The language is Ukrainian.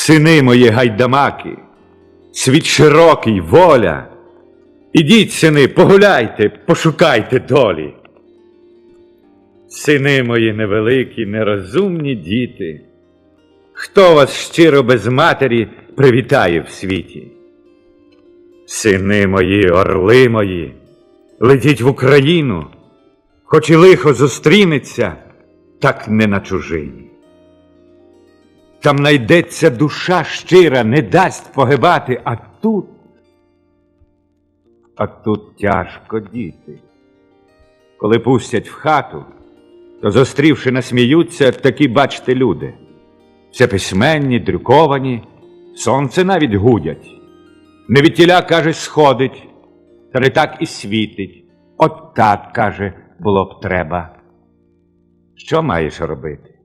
Сини мої гайдамаки, світ широкий, воля. Ідіть, сини, погуляйте, пошукайте долі. Сини мої невеликі, нерозумні діти, хто вас щиро без матері привітає в світі? Сини мої, орли мої, летіть в Україну, хоч і лихо зустрінеться, так не на чужині. Там найдеться душа щира, не дасть погибати, а тут, а тут тяжко діти. Коли пустять в хату, то зустрівши насміються такі, бачте, люди. Все письменні, друковані, сонце навіть гудять. Не від тіля, каже, сходить, та не так і світить. От так, каже, було б треба. Що маєш робити?